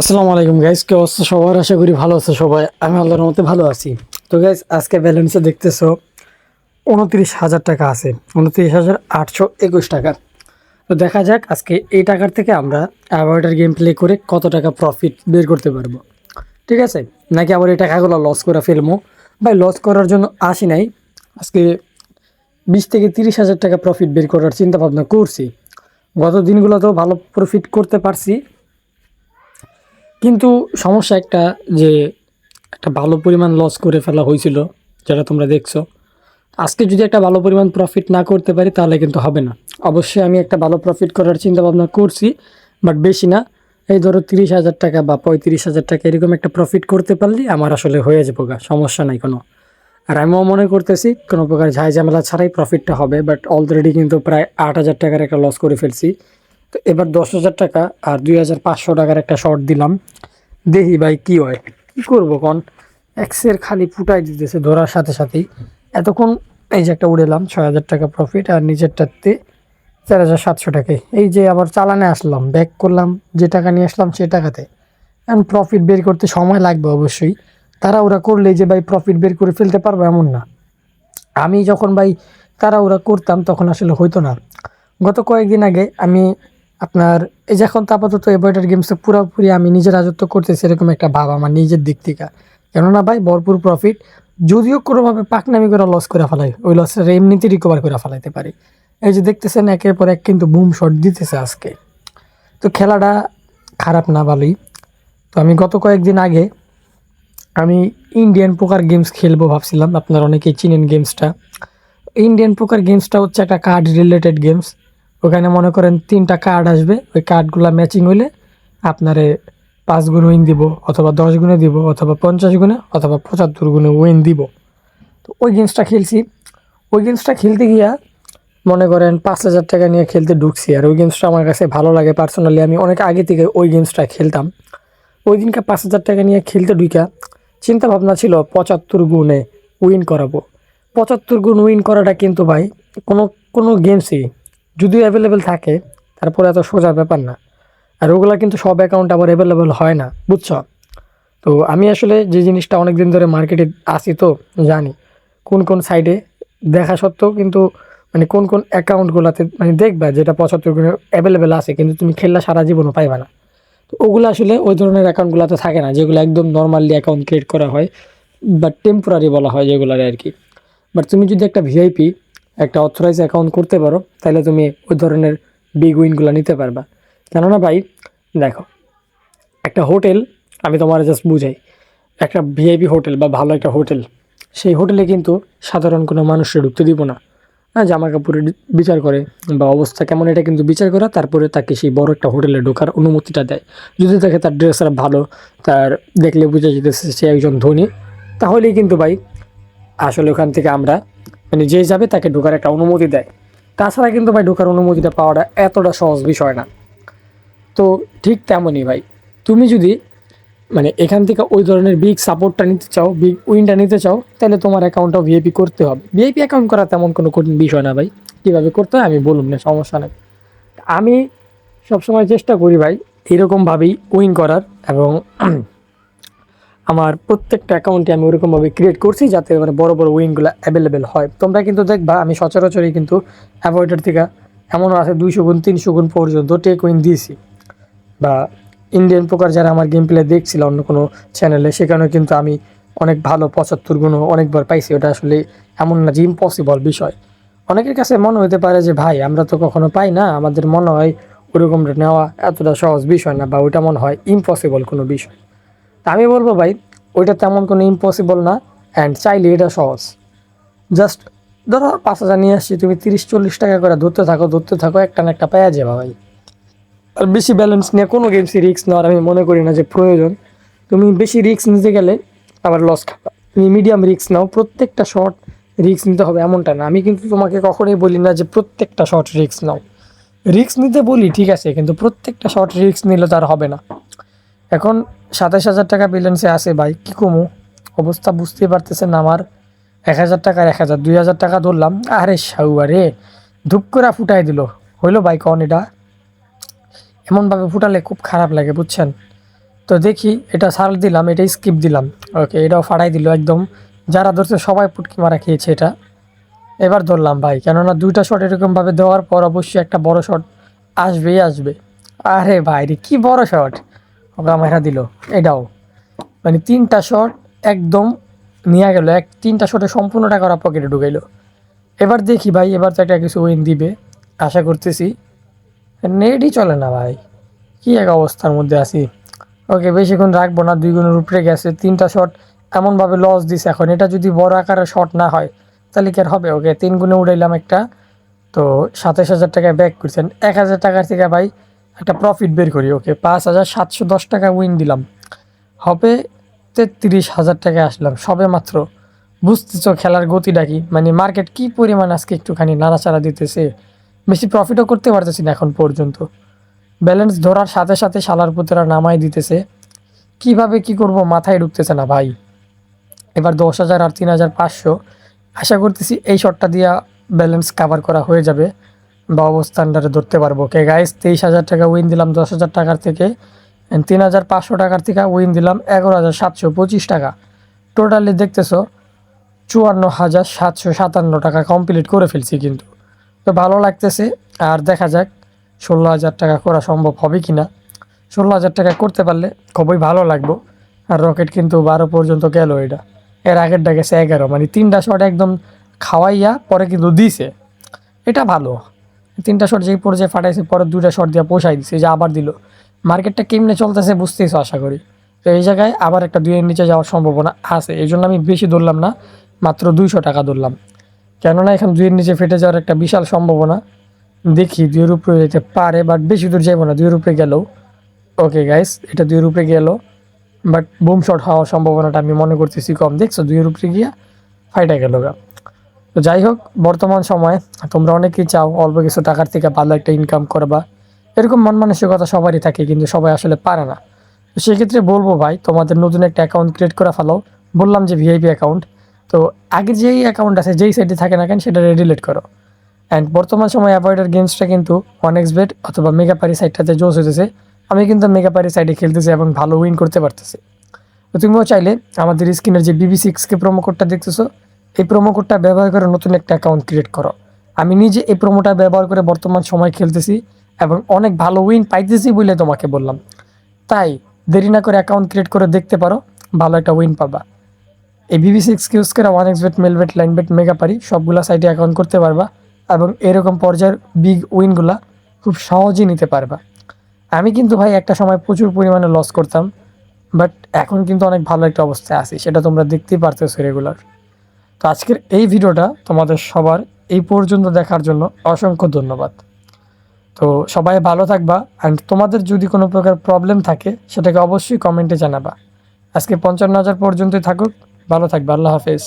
আসসালামু আলাইকুম গাইস কে অবস্থা সবার? আশা করি ভালো আছে সবাই। আমি আল্লাহর মতে ভালো আছি। তো গাইস আজকে ব্যালেন্সে দেখতেছো, উনত্রিশ হাজার টাকা আছে। উনত্রিশ হাজার আটশো একুশ টাকা। তো, দেখা যাক আজকে এই টাকার থেকে আমরা অ্যাভয়েডার গেম প্লে করে কত টাকা প্রফিট বের করতে পারব। ঠিক আছে? নাকি আবার এই টাকাগুলো লস করে ফেলব? ভাই লস করার জন্য আসি নাই। আজকে বিশ থেকে তিরিশ হাজার টাকা প্রফিট বের করার চিন্তা ভাবনা করছি। গত দিনগুলোতেও ভালো প্রফিট করতে পারছি। কিন্তু সমস্যা একটা যে একটা ভালো পরিমাণ লস করে ফেলা হয়েছিল, যেটা তোমরা দেখছ। আজকে যদি একটা ভালো পরিমাণ প্রফিট না করতে পারি, তাহলে কিন্তু হবে না। অবশ্যই আমি একটা ভালো প্রফিট করার চিন্তা ভাবনা করছি বাট বেশি না। এই ধরো তিরিশ হাজার টাকা বা পঁয়ত্রিশ হাজার টাকা এরকম একটা প্রফিট করতে পারলে আমার আসলে হয়ে যাব গা, সমস্যা নাই কোনো। আর আমিও মনে করতেছি, কোনো প্রকার ঝাই ঝামেলা ছাড়াই প্রফিটটা হবে বাট অলরেডি কিন্তু প্রায় আট হাজার টাকার একটা লস করে ফেলছি। তো এবার দশ হাজার টাকা আর দুই হাজার পাঁচশো টাকার একটা শর্ট দিলাম। দেখি ভাই কি হয়। কী করব কন? এক্সের খালি ফুটাই দিতেছে ধরার সাথে সাথেই। এতক্ষণ এই যে একটা উড়েলাম, ছয় হাজার টাকা প্রফিট আর নিজেরটাতে চার হাজার সাতশো টাকায় এই যে আবার চালানে আসলাম ব্যাক করলাম, যে টাকা নিয়ে আসলাম সে টাকাতে। এখন প্রফিট বের করতে সময় লাগবে অবশ্যই। তারা ওরা করলে যে ভাই প্রফিট বের করে ফেলতে পারব এমন না। আমি যখন ভাই তারা ওরা করতাম তখন আসলে হইতো না। গত কয়েকদিন আগে আমি আপনার, এই যে এখন তো আপাতত এভয়েডার গেমসে পুরোপুরি আমি নিজের রাজত্ব করতেছি এরকম একটা ভাব, আমার নিজের দিক থেকে। কেননা ভাই, ভরপুর প্রফিট যদিও কোনোভাবে পাকনামি করে লস করে ফেলাই, ওই লসটা এমনিতে রিকভার করে ফেলাইতে পারি। এই যে দেখতেছেন, একের পর এক কিন্তু বুম শট দিতেছে আজকে। তো খেলাটা খারাপ না ভালোই। তো আমি গত কয়েকদিন আগে আমি ইন্ডিয়ান পোকার গেমস খেলব ভাবছিলাম। আপনারা অনেকেই চিনেন গেমসটা ইন্ডিয়ান পোকার গেমসটা হচ্ছে একটা কার্ড রিলেটেড গেমস ওখানে মনে করেন তিনটা কার্ড আসবে, ওই কার্ডগুলো ম্যাচিং হইলে আপনারে পাঁচ গুণ উইন দিব, অথবা দশ গুণে দিব, অথবা পঞ্চাশ গুণে, অথবা পঁচাত্তর গুণে উইন দিব। তো ওই গেমসটা খেলছি। ওই গেমসটা খেলতে গিয়া মনে করেন পাঁচ হাজার টাকা নিয়ে খেলতে ঢুকছি, আর ওই গেমসটা আমার কাছে ভালো লাগে পার্সোনালি আমি অনেক আগে থেকে ওই গেমসটা খেলতাম। ওই দিনকে পাঁচ হাজার টাকা নিয়ে খেলতে ঢুকা চিন্তা ভাবনা ছিল পঁচাত্তর গুণে উইন করাবো। পঁচাত্তর গুণ উইন করাটা কিন্তু ভাই কোনো কোনো গেমসই যদিও অ্যাভেলেবেল থাকে, তারপরে এত সোজা ব্যাপার না। আর ওগুলা কিন্তু সব অ্যাকাউন্ট আবার অ্যাভেলেবেল হয় না, বুঝছ? তো আমি আসলে যে জিনিসটা অনেক দিন ধরে মার্কেটে আসি তো, জানি। কোন কোন সাইডে দেখা সত্ত্বেও কিন্তু মানে কোন কোন অ্যাকাউন্টগুলোতে মানে দেখবা যেটা পঁচাত্তর গুণে অ্যাভেলেবেল আছে, কিন্তু তুমি খেললে সারা জীবনও পাইবা না। তো ওগুলো আসলে ওই ধরনের অ্যাকাউন্টগুলোতে থাকে না, যেগুলো একদম নর্মালি অ্যাকাউন্ট ক্রিয়েট করা হয় বা টেম্পোরারি বলা হয় যেগুলো আর কি। বাট তুমি যদি একটা ভিআইপি একটা অথরাইজ অ্যাকাউন্ট করতে পারো, তাহলে তুমি ওই ধরনের বিগ উইনগুলো নিতে পারবা। কেননা ভাই, দেখো, একটা হোটেল আমি তোমার জাস্ট বুঝাই, একটা ভিআইপি হোটেল বা ভালো একটা হোটেল সেই হোটেলে কিন্তু সাধারণ কোনো মানুষকে ঢুকতে দিব না। হ্যাঁ জামা কাপড়ের বিচার করে বা অবস্থা কেমন, এটা কিন্তু বিচার করা, তারপরে তাকে সেই বড় একটা হোটেলে ঢোকার অনুমতিটা দেয়। যদি তাকে তার ড্রেস ভালো, তার দেখলে বুঝে যেতেছে সে একজন ধনী, তাহলেই কিন্তু ভাই, আসলে ওখান থেকে আমরা মানে যে যাবে তাকে ঢোকার একটা অনুমতি দেয়। তাছাড়া কিন্তু ভাই ঢোকার অনুমতিটা পাওয়াটা এতটা সহজ বিষয় না। তো ঠিক তেমনই ভাই, তুমি যদি মানে এখান থেকে ওই ধরনের বিগ সাপোর্টটা নিতে চাও বিগ উইনটা নিতে চাও, তাহলে তোমার অ্যাকাউন্টটা ভিআইপি করতে হবে। ভিআইপি অ্যাকাউন্ট করা তেমন কোনো কঠিন বিষয় না ভাই। কীভাবে করতে হয় আমি বলুন না, সমস্যা নেই। আমি সবসময় চেষ্টা করি ভাই, এরকমভাবেই উইন করার এবং আমার প্রত্যেকটা অ্যাকাউন্টে আমি ওরকমভাবে ক্রিয়েট করছি যাতে মানে বড় বড় উইনগুলো অ্যাভেলেবেল হয়। তোমরা কিন্তু দেখবা, আমি সচরাচরই কিন্তু অ্যাভয়েডার থেকে এমনও আছে দুইশো গুণ, তিনশো গুণ পর্যন্ত টেক উইন দিয়েছি। বা ইন্ডিয়ান প্রকার যারা আমার গেম প্লে দেখছিল অন্য কোনো চ্যানেলে সেখানেও কিন্তু আমি অনেক ভালো পঁচাত্তর গুণও অনেকবার পাইছি। ওটা আসলে এমন না যে ইম্পসিবল বিষয়। অনেকের কাছে মনে হতে পারে যে, ভাই, আমরা তো কখনো পাই না। আমাদের মনে হয় ওরকমটা নেওয়া এতটা সহজ বিষয় না বা ওইটা মনে হয় ইম্পসিবল কোনো বিষয়। আমি বলব ভাই, ওইটা তেমন কোনো ইম্পসিবল না অ্যান্ড চাইলে এটা সহজ। জাস্ট ধরো পাঁচ হাজার নিয়ে আসছি, তুমি তিরিশ, চল্লিশ টাকা করে ধরতে থাকো ধরতে থাকো, একটা না একটা পাওয়া যাবে ভাই। আর বেশি ব্যালেন্স নিয়ে কোনো গেমসই রিস্ক নেওয়ার আমি মনে করি না যে প্রয়োজন। তুমি বেশি রিস্ক নিতে গেলে আবার লস খাবা। তুমি মিডিয়াম রিস্ক নাও, প্রত্যেকটা শর্ট রিস্ক নিতে হবে এমনটা না। আমি কিন্তু তোমাকে কখনোই বলি না যে প্রত্যেকটা শর্ট রিস্ক নাও। রিস্ক নিতে বলি, ঠিক আছে, কিন্তু প্রত্যেকটা শর্ট রিস্ক নিলে তো আর হবে না। এখন সাতাশ হাজার টাকা ব্যালেন্সে আছে ভাই, কী কমু? অবস্থা বুঝতেই পারতেছেন আমার। এক হাজার টাকার এক হাজার, দুই হাজার টাকা ধরলাম। আরে সাউ আরে ধূপ করে ফুটাই দিল। হইল ভাই কন এটা? এমনভাবে ফুটালে খুব খারাপ লাগে, বুঝছেন? তো দেখি, এটা সার দিলাম, এটা স্কিপ দিলাম। ওকে এটাও ফাড়াই দিল একদম। যারা ধরছে সবাই পুটকি মারা খেয়েছে এটা। এবার ধরলাম ভাই, কেননা দুইটা শট এরকমভাবে দেওয়ার পর অবশ্যই একটা বড় শট আসবেই আসবে। আরে ভাই রে, কী বড় শট ওকে মেরা দিল। এটাও। মানে তিনটা শট একদম নিয়ে গেল। এক, তিনটা শটে সম্পূর্ণ টাকা ওরা পকেটে ঢুকাইলো। এবার দেখি ভাই, এবার তো একটা কিছু উইন দিবে। আশা করতেছি। নেটই চলে না ভাই। কী এক অবস্থার মধ্যে আছি। ওকে, বেশিক্ষণ রাখব না। দুই গুণের উপরে গেছে। তিনটা শট এমনভাবে লস দিছে এখন। এটা যদি বড় আকারের শট না হয়, তাহলে কি আর হবে? ওকে, তিন গুণে উড়াইলাম একটা। তো সাতাশ হাজার টাকায় ব্যাক করছেন। এক হাজার টাকার থেকে ভাই একটা প্রফিট বের করি ওকে পাঁচ হাজার সাতশো দশ টাকা উইন দিলাম। হবে তেত্রিশ হাজার টাকায় আসলাম, সবে মাত্র। বুঝতেছো খেলার গতিটা কি? মানে মার্কেট কি পরিমাণ আজকে একটুখানি নাড়াচাড়া দিতেছে? বেশি প্রফিটও করতে পারতেছি না এখন পর্যন্ত। ব্যালেন্স ধরার সাথে সাথে শালার পুতেরা নামাই দিতেছে। কীভাবে কি করব মাথায় ঢুকতেছে না ভাই। এবার দশ হাজার আর তিন হাজার পাঁচশো। আশা করতেছি এই শটটা দিয়া ব্যালেন্স কাভার করা হয়ে যাবে। বা অবস্থানটারে ধরতে পারব। কে গাইস তেইশ হাজার টাকা উইন দিলাম দশ হাজার টাকার থেকে। তিন হাজার পাঁচশো টাকার থেকে উইন দিলাম এগারো হাজার সাতশো পঁচিশ টাকা। টোটালি দেখতেছো, চুয়ান্ন হাজার সাতশো সাতান্ন টাকা কমপ্লিট করে ফেলছি কিন্তু। তো ভালো লাগতেছে, আর দেখা যাক ষোলো হাজার টাকা করা সম্ভব হবে কি না ষোলো হাজার টাকা করতে পারলে খুবই ভালো লাগবো। আর রকেট কিন্তু বারো পর্যন্ত গেল এটা। এর আগেরটা গেছে এগারো মানে তিনটা শট একদম খাওয়াইয়া পরে কিন্তু দিছে। এটা ভালো। তিনটা শট যেই পর্যায়ে ফাটাইছে, পরে দুইটা শট দিয়ে পোষাই দিছে যে আবার দিল। মার্কেটটা কেমনে চলতেছে বুঝতেইছো আশা করি। তো এই জায়গায় আবার একটা দুইয়ের নিচে যাওয়ার সম্ভাবনা আছে, এই জন্য আমি বেশি ধরলাম না, মাত্র দুইশো টাকা ধরলাম। কেননা এখন দুইয়ের নিচে ফেটে যাওয়ার একটা বিশাল সম্ভাবনা। দেখি দুইয়ের উপরে যেতে পারে বাট বেশি দূর যাইবো না, দুইয়ের উপরে গেলেও। ওকে গাইস এটা দুইয়ের উপরে গেল বাট বুম শট হওয়ার সম্ভাবনাটা আমি মনে করতেছি কম। দেখছ, দুইয়ের উপরে গিয়া ফাইটা গেল গা। তো যাই হোক, বর্তমান সময়ে তোমরা অনেকেই চাও অল্প কিছু টাকার থেকে ভালো একটা ইনকাম করবা। এরকম মন মানসিকতা সবারই থাকে, কিন্তু সবাই আসলে পারে না। তো সেক্ষেত্রে বলব ভাই, তোমাদের নতুন একটা অ্যাকাউন্ট ক্রিয়েট করা ফেলো। বললাম যে ভিআইপি অ্যাকাউন্ট তো আগের যেই অ্যাকাউন্ট আছে, যেই সাইডে থাকে না কেন, সেটা রেডিলেট করো। অ্যান্ড বর্তমান সময় অ্যাভয়েডার গেমসটা কিন্তু ওয়ান এক্স বেট অথবা মেগাপারি সাইডটাতে জোস হতেছে আমি কিন্তু মেগাপারি সাইডে খেলতেছি এবং ভালো উইন করতে পারতেছি। তো তুমিও চাইলে আমাদের স্ক্রিনের যে বিবি সিক্সকে প্রোমো কোডটা দেখতেছো এই প্রোমো কোডটা ব্যবহার করে নতুন একটা অ্যাকাউন্ট ক্রিয়েট করো। আমি নিজে এই প্রোমোটা ব্যবহার করে বর্তমান সময় খেলতেছি এবং অনেক ভালো উইন পাইতেছি বলে তোমাকে বললাম। তাই দেরি না করে অ্যাকাউন্ট ক্রিয়েট করে দেখতে পারো, ভালো একটা উইন পাবা। এই বিবি সিক্স করে one X bet Melbet Linebet Megapari সবগুলা সাইটে অ্যাকাউন্ট করতে পারবা এবং এরকম পর্যায়ের বিগ উইনগুলা খুব সহজেই নিতে পারবা। আমি কিন্তু ভাই একটা সময় প্রচুর পরিমাণে লস করতাম বাট এখন কিন্তু অনেক ভালো একটা অবস্থায় আছি, সেটা তোমরা দেখতেই পারতেছো রেগুলার তো আজকের এই ভিডিওটা তোমাদের সবার এই পর্যন্ত দেখার জন্য অসংখ্য ধন্যবাদ। তো সবাই ভালো থাকবা অ্যান্ড তোমাদের যদি কোনো প্রকার প্রবলেম থাকে, সেটাকে অবশ্যই কমেন্টে জানাবা। আজকে পঞ্চান্ন হাজার পর্যন্তই থাকুক, ভালো থাকবা, আল্লাহ হাফেজ।